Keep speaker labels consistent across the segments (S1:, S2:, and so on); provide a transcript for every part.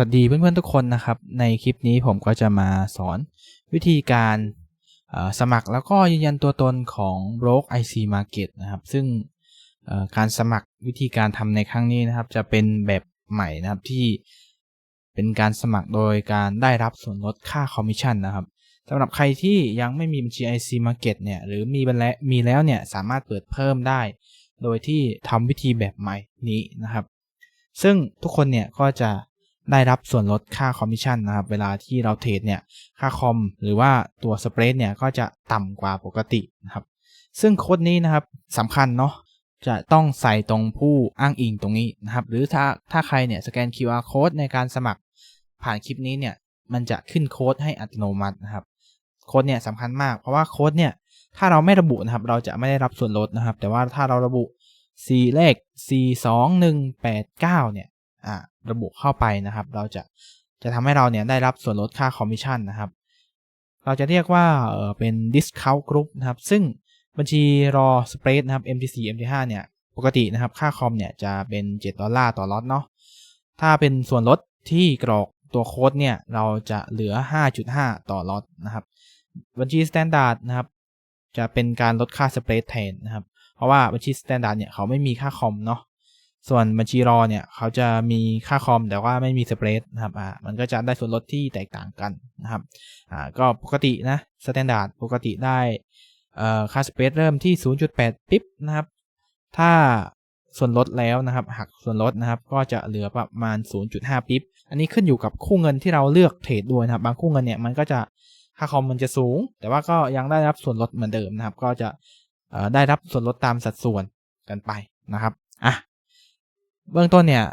S1: วัสดีเพื่อนๆทุกคนนะครับ ในคลิปนี้ผมก็จะมาสอนวิธีการสมัครแล้วก็ยืนยันตัวตนของ Broke IC Market นะครับ ซึ่งการสมัครวิธีการทำในครั้งนี้นะครับ จะเป็นแบบใหม่นะครับที่เป็นการสมัครโดยการได้รับส่วนลดค่าคอมมิชชั่นนะครับสำหรับใครที่ยังไม่มีบัญชี IC Market เนี่ยหรือมีบแล้วมีแล้วเนี่ยสามารถเปิดเพิ่มได้ โดยที่ทำวิธีแบบใหม่นี้นะครับ ซึ่งทุกคนเนี่ยก็จะ ได้รับส่วนลดค่าคอมมิชชั่นนะครับ เวลาที่เราเทรดเนี่ยค่าคอมหรือว่าตัวสเปรดเนี่ยก็จะต่ำกว่าปกตินะครับ ซึ่งโค้ดนี้นะครับสำคัญเนาะจะต้องใส่ตรงผู้อ้างอิงตรงนี้นะครับ หรือถ้าถ้าใครเนี่ยสแกน QR code ในการสมัครผ่านคลิปนี้เนี่ยมันจะขึ้นโค้ดให้อัตโนมัตินะครับโค้ดเนี่ยสำคัญมากเพราะว่าโค้ดเนี่ยถ้าเราไม่ระบุนะครับ เราจะไม่ได้รับส่วนลดนะครับ แต่ว่าถ้าเราระบุ 4 เลข 4 2 1 8 9 เนี่ยอ่า ระบุเข้าไปนะครับ เราจะจะทำให้เราเนี่ยได้รับส่วนลดค่าคอมมิชชั่นนะครับ เราจะเรียกว่าเออเป็น discount group นะครับ ซึ่งบัญชีรอ spread นะครับ MT4 MT5 เนี่ยปกตินะครับค่าคอมเนี่ยจะเป็น7ดอลลาร์ต่อล็อตเนาะถ้าเป็นส่วนลดที่กรอกตัวโค้ดเนี่ยเราจะเหลือ 5.5 ต่อล็อตนะครับ บัญชี standard นะครับ จะเป็นการลดค่า spread แทนนะครับ เพราะว่าบัญชี standard เนี่ยเขาไม่มีค่าคอมเนาะ ส่วนบัญชีรอเนี่ยเขาจะมีค่าคอมแต่ว่าไม่มีสเปรดนะครับอ่ามันก็จะได้ส่วนลดที่แตกต่างกันนะครับอ่าก็ปกตินะสแตนดาร์ดปกติได้เอ่อค่าสเปรดเริ่มที่ 0.8 ปิ๊บนะครับ ถ้าส่วนลดแล้วนะครับหักส่วนลดนะครับก็จะเหลือประมาณ 0.5 ปิ๊บอันนี้ขึ้นอยู่กับคู่เงินที่เราเลือกเทรดด้วยนะครับ บางคู่เงินเนี่ยมันก็จะค่าคอมมันจะสูง แต่ว่าก็ยังได้รับส่วนลดเหมือนเดิมนะครับ ก็จะได้รับส่วนลดตามสัดส่วนกันไปนะครับอะ เบื้องต้นเนี่ย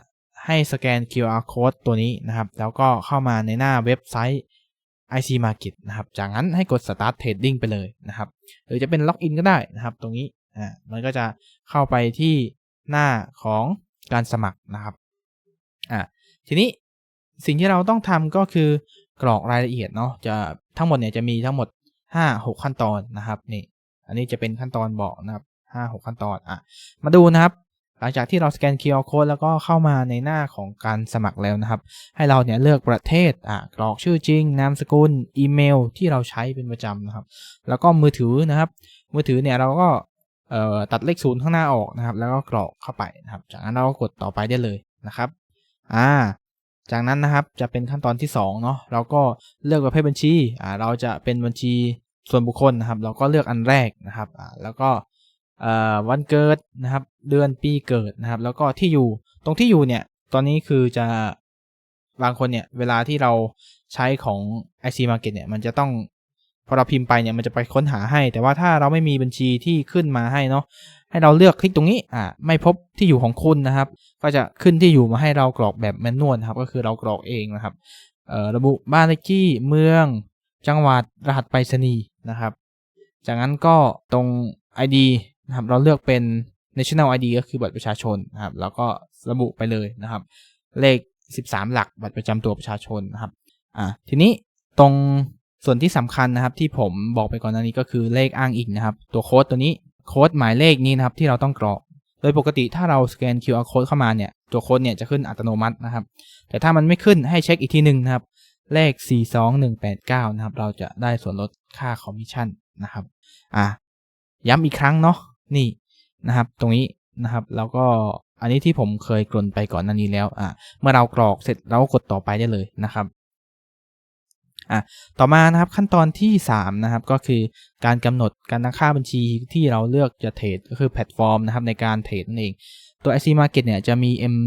S1: ให้สแกน QR code ตัวนี้นะครับ แล้วก็เข้ามาในหน้าเว็บไซต์ IC Market นะครับ จากนั้นให้กด Start Trading ไปเลยนะครับ หรือจะเป็นล็อกอินก็ได้นะครับ ตรงนี้อ่ามันก็จะเข้าไปที่หน้าของการสมัครนะครับอ่าทีนี้สิ่งที่เราต้องทำก็คือกรอกรายละเอียดเนาะจะทั้งหมดเนี่ยจะมีทั้งหมด 5 6 ขั้นตอนนะครับนี่อันนี้จะเป็นขั้นตอนบอกนะครับ5 6 ขั้นตอนอะมาดูนะครับ หลังจากที่เราสแกน QR code แล้วก็เข้ามาในหน้าของการสมัครแล้วนะครับ ให้เราเนี่ยเลือกประเทศอะกรอกชื่อจริง นามสกุล อีเมล ที่เราใช้เป็นประจำนะครับ แล้วก็มือถือนะครับ มือถือเนี่ยเราก็เอ่อตัดเลขศูนย์ข้างหน้าออกนะครับ แล้วก็กรอกเข้าไปนะครับ จากนั้นเราก็กดต่อไปได้เลยนะครับอ่าจากนั้นนะครับจะเป็นขั้นตอนที่2เนาะเราก็เลือกประเภทบัญชีอ่าเราจะเป็นบัญชีส่วนบุคคลนะครับ เราก็เลือกอันแรกนะครับอ่าแล้วก็ วันเกิดนะครับ เดือนปีเกิดนะครับ แล้วก็ที่อยู่ตรงที่อยู่เนี่ย ตอนนี้คือจะบางคนเนี่ย เวลาที่เราใช้ของ IC Market เนี่ย มันจะต้องพอเราพิมพ์ไปเนี่ยมันจะไปค้นหาให้ แต่ว่าถ้าเราไม่มีบัญชีที่ขึ้นมาให้เนาะให้เราเลือกคลิกตรงนี้อ่าไม่พบที่อยู่ของคุณนะครับ ก็จะขึ้นที่อยู่มาให้เรากรอกแบบแมนนวลครับ ก็คือเรากรอกเองนะครับเอ่อระบุบ้านเลขที่เมือง จังหวัดรหัสไปรษณีย์นะครับ จากนั้นก็ตรง ID นะครับเราเลือกเป็น national ID ก็คือบัตรประชาชนนะครับแล้วก็ระบุไปเลยนะครับ เลข 13 หลักบัตรประจำตัวประชาชนนะครับอ่าทีนี้ตรงส่วนที่สำคัญนะครับที่ผมบอกไปก่อนหน้านี้ก็คือเลขอ้างอิงนะครับ ตัวโค้ดตัวนี้โค้ดหมายเลขนี้นะครับที่เราต้องกรอกโดยปกติถ้าเราสแกน QR code เข้ามาเนี่ยตัวโค้ดเนี่ยจะขึ้นอัตโนมัตินะครับ แต่ถ้ามันไม่ขึ้นให้เช็คอีกทีหนึ่งนะครับ เลข 42189 นะครับ เราจะได้ส่วนลดค่าคอมมิชชั่นนะครับ อะย้ำอีกครั้งเนาะ นี่นะครับตรงนี้นะครับแล้วก็อันนี้ที่ผมเคยกลนไปก่อนหน้านี้แล้วอะเมื่อเรากรอกเสร็จเราก็กดต่อไปได้เลยนะครับอะต่อมานะครับขั้นตอนที่ 3 นะครับ ก็คือการกำหนดการตั้งค่าบัญชีที่เราเลือกจะเทรดก็คือแพลตฟอร์มนะครับในการเทรดนั่นเอง ตัว IC Market เนี่ยจะมี M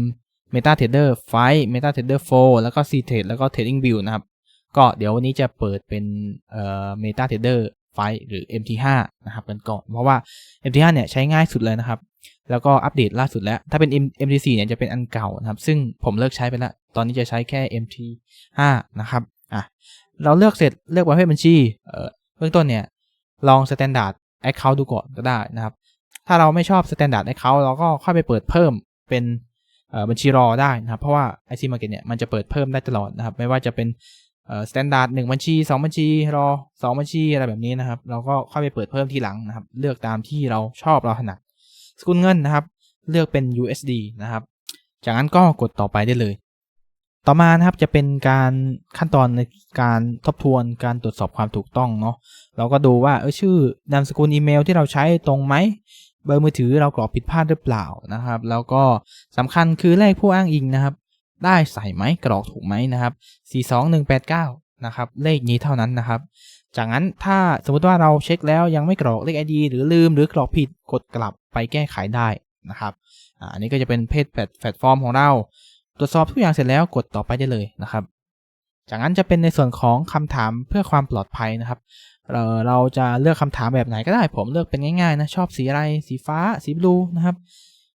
S1: MetaTrader 5 MetaTrader 4 แล้วก็ C Trade แล้วก็ Trading View นะครับ ก็เดี๋ยววันนี้จะเปิดเป็นเอ่อ MetaTrader 5หรือ MT5 นะครับกันก่อน เพราะว่า MT5 เนี่ยใช้ง่ายสุดเลยนะครับ แล้วก็อัปเดตล่าสุดแล้ว ถ้าเป็น MT4 เนี่ยจะเป็นอันเก่านะครับ ซึ่งผมเลิกใช้ไปแล้ว ตอนนี้จะใช้แค่ MT5 นะครับอะเราเลือกเสร็จเลือกประเภทบัญชีเอ่อเบื้องต้นเนี่ยลอง Standard Account ดูก่อนก็ได้นะครับ ถ้าเราไม่ชอบ Standard Account เราก็ค่อยไปเปิดเพิ่มเป็นบัญชีรอได้นะครับ เพราะว่า IC Market เนี่ยมันจะเปิดเพิ่มได้ตลอดนะครับ ไม่ว่าจะเป็น สแตนดาร์ดหนึ่งบัญชีสองบัญชีรอสองบัญชีอะไรแบบนี้นะครับ เราก็ค่อยไปเปิดเพิ่มทีหลังนะครับ เลือกตามที่เราชอบเราถนัดสกุลเงินนะครับ เลือกเป็น USD นะครับ จากนั้นก็กดต่อไปได้เลย ต่อมานะครับจะเป็นการขั้นตอนในการทบทวนการตรวจสอบความถูกต้องเนาะเราก็ดูว่าเออชื่อนามสกุลอีเมลที่เราใช้ตรงไหมเบอร์มือถือเรากรอกผิดพลาดหรือเปล่านะครับ แล้วก็สำคัญคือเลขผู้อ้างอิงนะครับ ได้ใส่ไหมกรอกถูกไหมนะครับ 42189 นะครับ เลขนี้เท่านั้นนะครับ จากนั้นถ้าสมมติว่าเราเช็คแล้วยังไม่กรอกเลข ID หรือลืมหรือกรอกผิดกดกลับไปแก้ไขได้นะครับอันนี้ก็จะเป็นเพจแพลตฟอร์มของเรา ตรวจสอบทุกอย่างเสร็จแล้วกดต่อไปได้เลยนะครับ จากนั้นจะเป็นในส่วนของคำถามเพื่อความปลอดภัยนะครับ เราเราจะเลือกคำถามแบบไหนก็ได้ ผมเลือกเป็นง่ายๆนะชอบสีอะไรสีฟ้าสีบลูนะครับ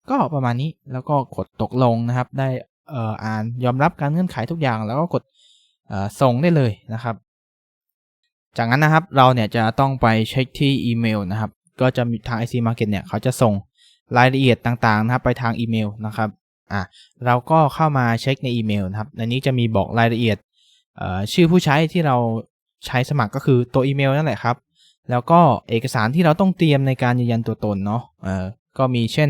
S1: ก็ประมาณนี้แล้วก็กดตกลงนะครับ ได้ อ่านยอมรับการเงื่อนไขทุกอย่าง แล้วก็กดส่งได้เลยนะครับ จากนั้นนะครับเราเนี่ยจะต้องไปเช็คที่อีเมลนะครับ ก็จะมีทาง IC Market เนี่ยเขาจะส่งรายละเอียดต่างๆนะครับไปทางอีเมลนะครับอะเราก็เข้ามาเช็คในอีเมลนะครับในนี้จะมีบอกรายละเอียดชื่อผู้ใช้ที่เราใช้สมัครก็คือตัวอีเมลนั่นแหละครับ แล้วก็เอกสารที่เราต้องเตรียมในการยืนยันตัวตนเนาะ ก็มีเช่น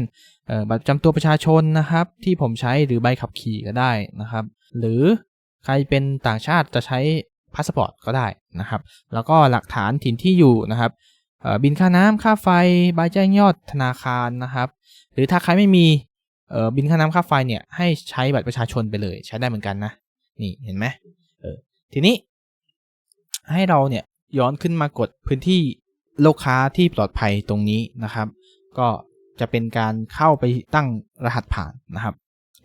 S1: บัตรประจำตัวประชาชนนะครับ ที่ผมใช้หรือใบขับขี่ก็ได้นะครับ หรือใครเป็นต่างชาติจะใช้พาสปอร์ตก็ได้นะครับ แล้วก็หลักฐานถิ่นที่อยู่นะครับบินค่าน้ำค่าไฟใบแจ้งยอดธนาคารนะครับ หรือถ้าใครไม่มีบินค่าน้ำค่าไฟเนี่ยให้ใช้บัตรประชาชนไปเลย ใช้ได้เหมือนกันนะนี่เห็นไหมเออทีนี้ ให้เราเนี่ยย้อนขึ้นมากดพื้นที่ลูกค้าที่ปลอดภัยตรงนี้นะครับ ก็ จะเป็นการเข้าไปตั้งรหัสผ่านนะครับ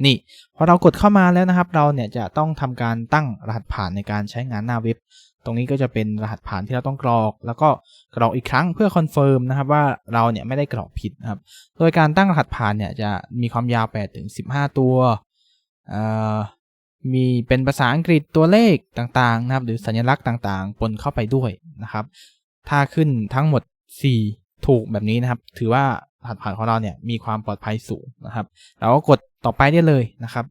S1: นี่พอเรากดเข้ามาแล้วนะครับ เราเนี่ยจะต้องทำการตั้งรหัสผ่านในการใช้งานหน้าเว็บ ตรงนี้ก็จะเป็นรหัสผ่านที่เราต้องกรอก แล้วก็กรอกอีกครั้งเพื่อคอนเฟิร์มนะครับว่าเราเนี่ยไม่ได้กรอกผิดนะครับ โดยการตั้งรหัสผ่านเนี่ยจะมีความยาว8ถึง15 ตัวมีเป็นภาษาอังกฤษตัวเลขต่างๆนะครับ หรือสัญลักษณ์ต่างๆ ปนเข้าไปด้วยนะครับ ถ้าขึ้นทั้งหมด 4 ถูกแบบนี้นะครับ ถือว่า รหัสผ่านของเราเนี่ยมีความปลอดภัยสูงนะครับเราก็กดต่อไปได้เลยนะครับ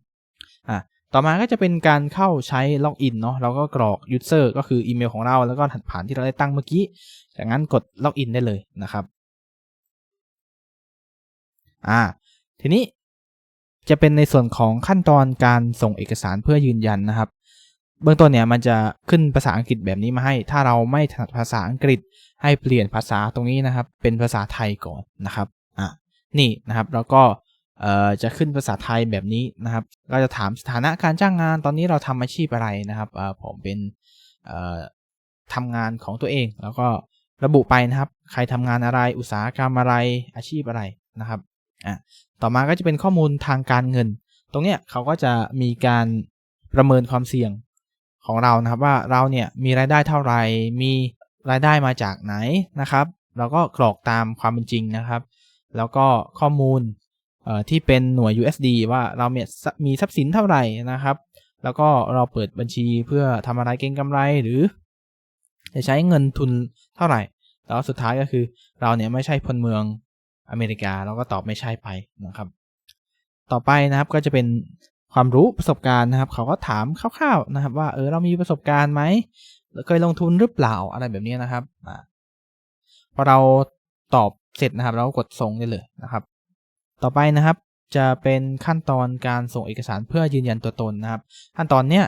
S1: อะต่อมาก็จะเป็นการเข้าใช้ล็อกอินเนาะเราก็กรอก user ก็คืออีเมลของเราแล้วก็รหัสผ่านที่เราได้ตั้งเมื่อกี้จากนั้นกดล็อกอินได้เลยนะครับอ่าทีนี้จะเป็นในส่วนของขั้นตอนการส่งเอกสารเพื่อยืนยันนะครับ เบื้องต้นเนี่ยมันจะขึ้นภาษาอังกฤษแบบนี้มาให้ ถ้าเราไม่ถนัดภาษาอังกฤษให้เปลี่ยนภาษาตรงนี้นะครับ เป็นภาษาไทยก่อนนะครับ อ่านี่นะครับแล้วก็เอ่อจะขึ้นภาษาไทยแบบนี้นะครับ ก็จะถามสถานะการจ้างงานตอนนี้เราทำอาชีพอะไรนะครับเอ่อผมเป็นเอ่อทำงานของตัวเอง แล้วก็ระบุไปนะครับ ใครทำงานอะไรอุตสาหกรรมอะไรอาชีพอะไรนะครับอะต่อมาก็จะเป็นข้อมูลทางการเงิน ตรงเนี้ยเขาก็จะมีการประเมินความเสี่ยงของเรานะครับว่าเราเนี่ยมีรายได้เท่าไหร่มีรายได้มาจากไหนนะครับ เราก็กรอกตามความเป็นจริงนะครับ แล้วก็ข้อมูลที่เป็นหน่วย USD ว่าเรามีมีทรัพย์สินเท่าไหร่นะครับ แล้วก็เราเปิดบัญชีเพื่อทำอะไรเก็งกำไรหรือ จะใช้เงินทุนเท่าไหร่ แล้วสุดท้ายก็คือเราเนี่ยไม่ใช่พลเมืองอเมริกาเราก็ตอบไม่ใช่ไปนะครับ ต่อไปนะครับก็จะเป็นความรู้ประสบการณ์นะครับ เขาก็ถามคร่าวๆนะครับ ว่าเออเรามีประสบการณ์ไหมเคยลงทุนหรือเปล่าอะไรแบบนี้นะครับอพอเราตอบ เสร็จนะครับ เราก็กดส่งได้เลยนะครับ ต่อไปนะครับจะเป็นขั้นตอนการส่งเอกสารเพื่อยืนยันตัวตนนะครับ ขั้นตอนเนี้ย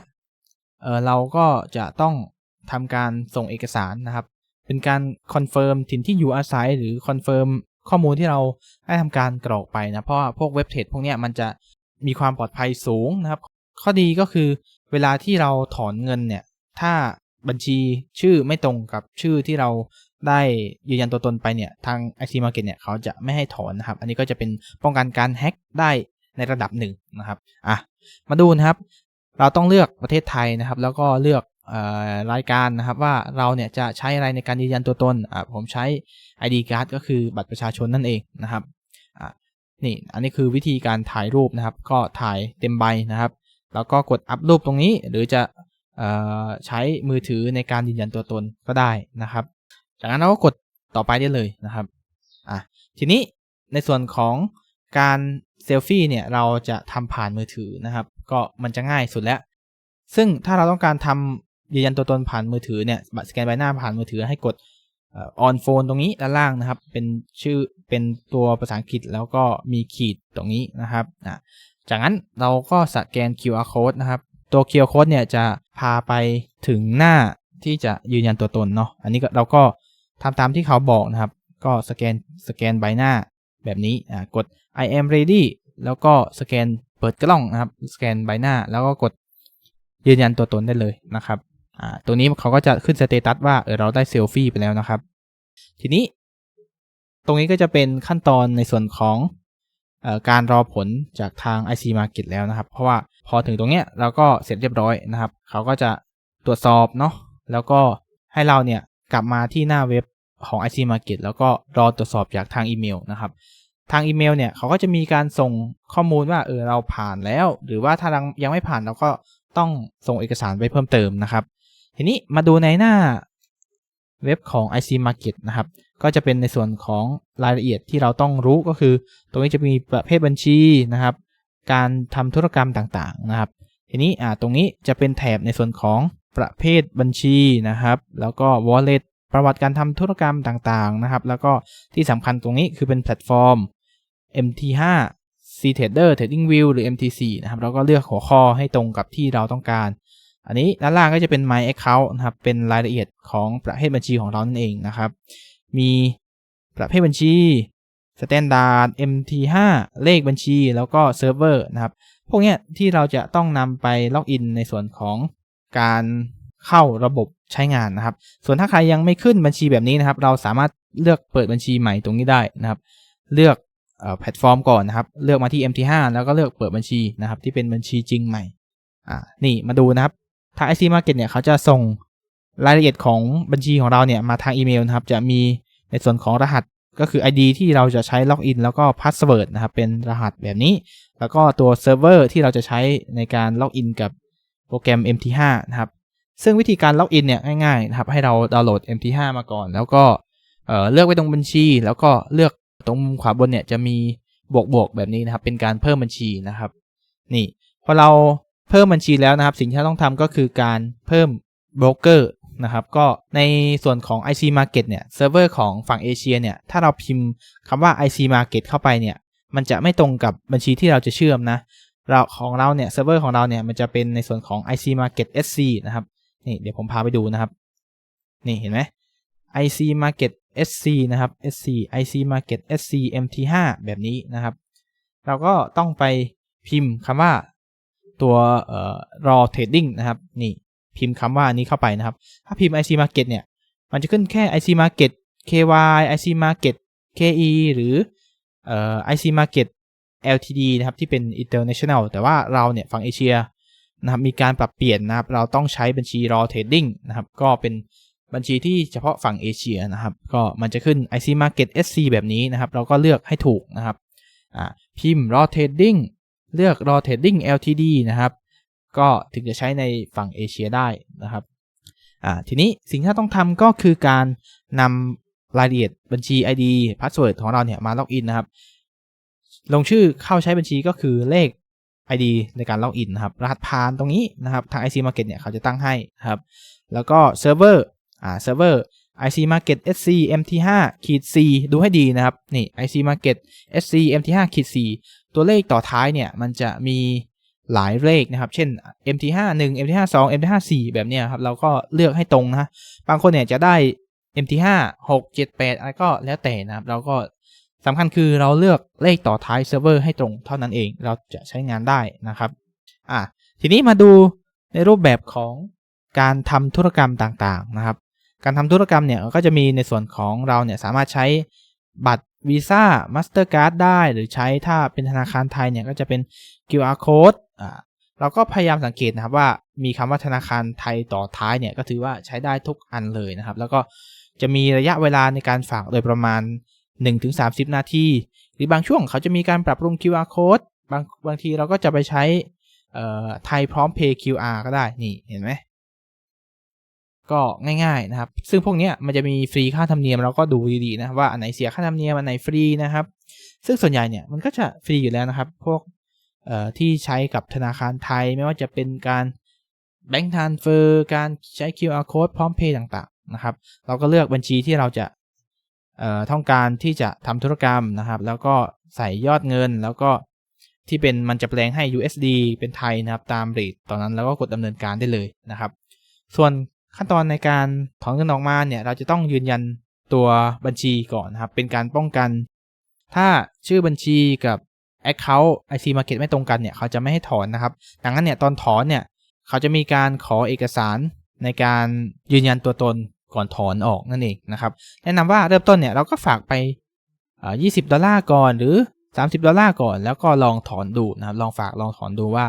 S1: เออเราก็จะต้องทำการส่งเอกสารนะครับ เป็นการคอนเฟิร์มถิ่นที่อยู่อาศัยหรือคอนเฟิร์มข้อมูลที่เราได้ทำการกรอกไปนะเพราะพวกเว็บเทรดพวกเนี้ยมันจะมีความปลอดภัยสูงนะครับ ข้อดีก็คือเวลาที่เราถอนเงินเนี่ยถ้าบัญชีชื่อไม่ตรงกับชื่อที่เรา ได้ยืนยันตัวตนไปเนี่ยทาง IC Market เนี่ยเขาจะไม่ให้ถอนนะครับ อันนี้ก็จะเป็นป้องกันการแฮ็กได้ในระดับหนึ่งนะครับอะมาดูนะครับ เราต้องเลือกประเทศไทยนะครับ แล้วก็เลือกรายการนะครับว่าเราเนี่ยจะใช้อะไรในการยืนยันตัวตนอะผมใช้ ID card ก็คือบัตรประชาชนนั่นเองนะครับอะนี่อันนี้คือวิธีการถ่ายรูปนะครับ ก็ถ่ายเต็มใบนะครับ แล้วก็กดอัพรูปตรงนี้หรือจะใช้มือถือในการยืนยันตัวตนก็ได้นะครับ จากนั้นเราก็กดต่อไปได้เลยนะครับอะทีนี้ในส่วนของการเซลฟี่เนี่ยเราจะทำผ่านมือถือนะครับ ก็มันจะง่ายสุดแล้ว ซึ่งถ้าเราต้องการทำยืนยันตัวตนผ่านมือถือเนี่ยบัตรสแกนใบหน้าผ่านมือถือให้กดออนโฟนตรงนี้ด้านล่างนะครับ เป็นชื่อเป็นตัวภาษาอังกฤษแล้วก็มีขีดตรงนี้นะครับอะจากนั้นเราก็สแกน QR code นะครับ ตัว QR Code เนี่ยจะพาไปถึงหน้าที่จะยืนยันตัวตนเนาะอันนี้ก็เราก็ ทำตามที่เขาบอกนะครับ ก็สแกนสแกนใบหน้าแบบนี้อ่ากด I am ready แล้วก็สแกนเปิดกล้องนะครับ สแกนใบหน้า แล้วก็กดยืนยันตัวตนได้เลยนะครับอ่าตัวนี้เขาก็จะขึ้นสเตตัสว่าเออเราได้เซลฟี่ไปแล้วนะครับ ทีนี้ ตรงนี้ก็จะเป็นขั้นตอนในส่วนของอการรอผลจากทาง IC Market แล้วนะครับ เพราะว่าพอถึงตรงเนี้ยเราก็เสร็จเรียบร้อยนะครับ เขาก็จะตรวจสอบเนาะแล้วก็ให้เราเนี่ย กลับมาที่หน้าเว็บของ IC Market แล้วก็รอตรวจสอบจากทางอีเมลนะครับ ทางอีเมลเนี่ยเขาก็จะมีการส่งข้อมูลว่าเออเราผ่านแล้ว หรือว่าถ้ายังไม่ผ่านเราก็ต้องส่งเอกสารไปเพิ่มเติมนะครับ ทีนี้มาดูในหน้าเว็บของ IC Market นะครับ ก็จะเป็นในส่วนของรายละเอียดที่เราต้องรู้ก็คือ ตรงนี้จะมีประเภทบัญชีนะครับ การทำธุรกรรมต่างๆนะครับ ทีนี้อ่าตรงนี้จะเป็นแถบในส่วนของ ประเภทบัญชีนะครับ แล้วก็ wallet ประวัติการทำธุรกรรมต่างๆนะครับ แล้วก็ที่สำคัญตรงนี้คือเป็นแพลตฟอร์ม MT5 C Trader Trading View หรือ MT4 นะครับเราก็เลือกหัวข้อให้ตรงกับที่เราต้องการ อันนี้ด้านล่างก็จะเป็น My Account นะครับ เป็นรายละเอียดของประเภทบัญชีของเรานั่นเองนะครับ มีประเภทบัญชี Standard MT5 เลขบัญชีแล้วก็เซิร์ฟเวอร์นะครับ พวกนี้ที่เราจะต้องนำไปล็อกอินในส่วนของ การเข้าระบบใช้งานนะครับ ส่วนถ้าใครยังไม่ขึ้นบัญชีแบบนี้นะครับ เราสามารถเลือกเปิดบัญชีใหม่ตรงนี้ได้นะครับ เลือกแพลตฟอร์มก่อนนะครับ เลือกมาที่ MT5 แล้วก็เลือกเปิดบัญชีนะครับ ที่เป็นบัญชีจริงใหม่ อ่า นี่มาดูนะครับ ทาง IC Market เนี่ยเขาจะส่งรายละเอียดของบัญชีของเราเนี่ยมาทางอีเมลนะครับ จะมีในส่วนของรหัสก็คือ ID ที่เราจะใช้ล็อกอินแล้วก็พาสเวิร์ดนะครับ เป็นรหัสแบบนี้ แล้วก็ตัวเซิร์ฟเวอร์ที่เราจะใช้ในการล็อกอินกับ โปรแกรม MT5 นะครับซึ่งวิธีการล็อกอินเนี่ยง่ายๆนะครับให้เราดาวน์โหลด MT5 มาก่อน แล้วก็เเลือกไว้ตรงบัญชี แล้วก็เลือกตรงขวาบนเนี่ยจะมีบวกบวกแบบนี้นะครับเป็นการเพิ่มบัญชีนะครับนี่พอเราเพิ่มบัญชีแล้วนะครับ สิ่งที่เราต้องทำก็คือการเพิ่มโบรกเกอร์นะครับก็ในส่วนของ IC Market เนี่ยเซิร์ฟเวอร์ของฝั่งเอเชียเนี่ยถ้าเราพิมพ์คำว่า IC Market เข้าไปเนี่ยมันจะไม่ตรงกับบัญชีที่เราจะเชื่อมนะ เราของเราเนี่ยเซิร์ฟเวอร์ของเราเนี่ยมันจะเป็นในส่วนของ IC Market SC นะครับนี่เดี๋ยวผมพาไปดูนะครับ นี่เห็นไหม IC Market SC นะครับ SC IC Market SC MT5 แบบนี้นะครับ เราก็ต้องไปพิมพ์คำว่าตัวเอ่อ raw trading นะครับนี่พิมพ์คำว่านี้เข้าไปนะครับ ถ้าพิมพ์ IC Market เนี่ย มันจะขึ้นแค่ IC Market KY IC Market KE หรือเอ่อ IC Market LTD นะครับที่เป็น international แต่ว่าเราเนี่ยฝั่งเอเชียนะครับมีการปรับเปลี่ยนนะครับเราต้องใช้บัญชี raw trading นะครับก็เป็นบัญชีที่เฉพาะฝั่งเอเชียนะครับก็มันจะขึ้น IC Market SC แบบนี้นะครับเราก็เลือกให้ถูกนะครับพิมพ์ raw trading เลือก raw trading LTD นะครับก็ถึงจะใช้ในฝั่งเอเชียได้นะครับทีนี้สิ่งที่ต้องทำก็คือการนำรายละเอียดบัญชี ID password ของเราเนี่ยมาล็อกอินนะครับ ลงชื่อเข้าใช้บัญชีก็คือเลข ID ในการล็อกอินนะครับ รหัสผ่านตรงนี้นะครับ ทาง IC Market เนี่ยเขาจะตั้งให้ครับ แล้วก็เซิร์ฟเวอร์ อ่า เซิร์ฟเวอร์ IC Market SC MT5 ขีด C ดูให้ดีนะครับ นี่ IC Market SC MT5 ขีด C ตัวเลขต่อท้ายเนี่ย มันจะมีหลายเลขนะครับ เช่น MT5 1 MT5 2 MT5 4แบบเนี้ยครับ เราก็เลือกให้ตรงนะ บางคนเนี่ยจะได้ MT5 6 7 8 อะไรก็แล้วแต่นะครับ เราก็ สำคัญคือเราเลือกเลขต่อท้ายเซิร์ฟเวอร์ให้ตรงเท่านั้นเอง เราจะใช้งานได้นะครับอะทีนี้มาดูในรูปแบบของการทำธุรกรรมต่างๆนะครับ การทำธุรกรรมเนี่ยก็จะมีในส่วนของเราเนี่ยสามารถใช้บัตรวีซ่ามาสเตอร์การ์ดได้ หรือใช้ถ้าเป็นธนาคารไทยเนี่ยก็จะเป็น QR code อ่าเราก็พยายามสังเกตนะครับว่ามีคำว่าธนาคารไทยต่อท้ายเนี่ยก็ถือว่าใช้ได้ทุกอันเลยนะครับ แล้วก็จะมีระยะเวลาในการฝากโดยประมาณ 1-30 นาที หรือบางช่วงเขาจะมีการปรับปรุง QR code บางบางทีเราก็จะไปใช้ไทยพร้อมเพย์ QR ก็ได้ นี่เห็นไหม ก็ง่ายๆนะครับ ซึ่งพวกนี้มันจะมีฟรีค่าธรรมเนียมเราก็ดูดีๆนะว่าอันไหนเสียค่าธรรมเนียมอันไหนฟรีนะครับ ซึ่งส่วนใหญ่เนี่ยมันก็จะฟรีอยู่แล้วนะครับ พวกที่ใช้กับธนาคารไทยไม่ว่าจะเป็นการแบงก์ทานเฟอร์การใช้ QR code พร้อมเพย์ต่างๆนะครับ เราก็เลือกบัญชีที่เราจะ ต้องการที่จะทำธุรกรรมนะครับ แล้วก็ใส่ยอดเงิน แล้วก็ที่เป็นมันจะแปลงให้ USD เป็นไทยนะครับตามเรทตอนนั้นแล้วก็กดดำเนินการได้เลยนะครับ ส่วนขั้นตอนในการถอนเงินออกมาเนี่ยเราจะต้องยืนยันตัวบัญชีก่อนนะครับ เป็นการป้องกัน ถ้าชื่อบัญชีกับ Account IC Market ไม่ตรงกันเนี่ยเขาจะไม่ให้ถอนนะครับ ดังนั้นเนี่ยตอนถอนเนี่ยเขาจะมีการขอเอกสารในการยืนยันตัวตน ก่อนถอนออกนั่นเองนะครับ แนะนำว่าเริ่มต้นเนี่ยเราก็ฝากไปอ่า20ดอลลาร์ก่อนหรือ 30 ดอลลาร์ก่อน แล้วก็ลองถอนดูนะครับ ลองฝากลองถอนดูว่า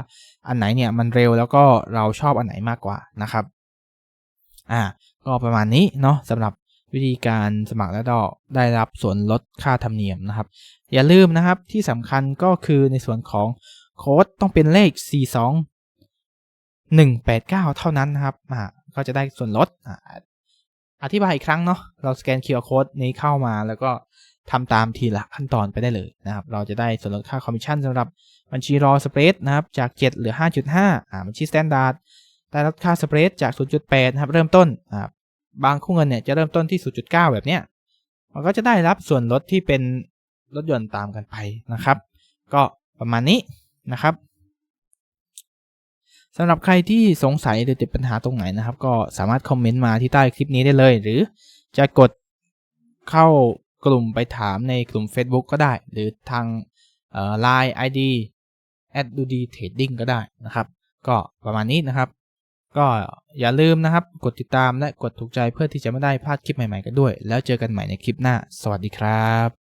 S1: อันไหนเนี่ยมันเร็วแล้วก็เราชอบอันไหนมากกว่านะครับ อ่า ก็ประมาณนี้เนาะสำหรับวิธีการสมัครแล้วก็ได้รับส่วนลดค่าธรรมเนียมนะครับ อย่าลืมนะครับที่สำคัญก็คือในส่วนของโค้ดต้องเป็นเลข 42 189 เท่านั้นนะครับอ่าก็จะได้ส่วนลด อธิบายอีกครั้งเนาะเราสแกน QR Code นี้เข้ามาแล้วก็ทำตามทีละขั้นตอนไปได้เลยนะครับ เราจะได้ส่วนลดค่าคอมมิชชั่นสำหรับบัญชีรอสเปรดนะครับ จาก 7 เหลือ 5.5อ่าบัญชีสแตนดาร์ดได้ลดค่าสเปรดจาก 0.8 นะครับ เริ่มต้นอ่าบางคู่เงินเนี่ยจะเริ่มต้นที่ 0.9 แบบเนี้ยมันก็จะได้รับส่วนลดที่เป็นรถยนต์ตามกันไปนะครับ ก็ประมาณนี้นะครับ สำหรับใครที่สงสัยหรือติดปัญหาตรงไหนนะครับ ก็สามารถคอมเมนต์มาที่ใต้คลิปนี้ได้เลย หรือจะกดเข้ากลุ่มไปถามในกลุ่ม Facebook ก็ได้ หรือทางเอ่อ Line ID at d u d y trading ก็ได้นะครับ ก็ประมาณนี้นะครับ ก็อย่าลืมนะครับ กดติดตามและกดถูกใจเพื่อที่จะไม่ได้พลาดคลิปใหม่ๆกันด้วย แล้วเจอกันใหม่ในคลิปหน้า สวัสดีครับ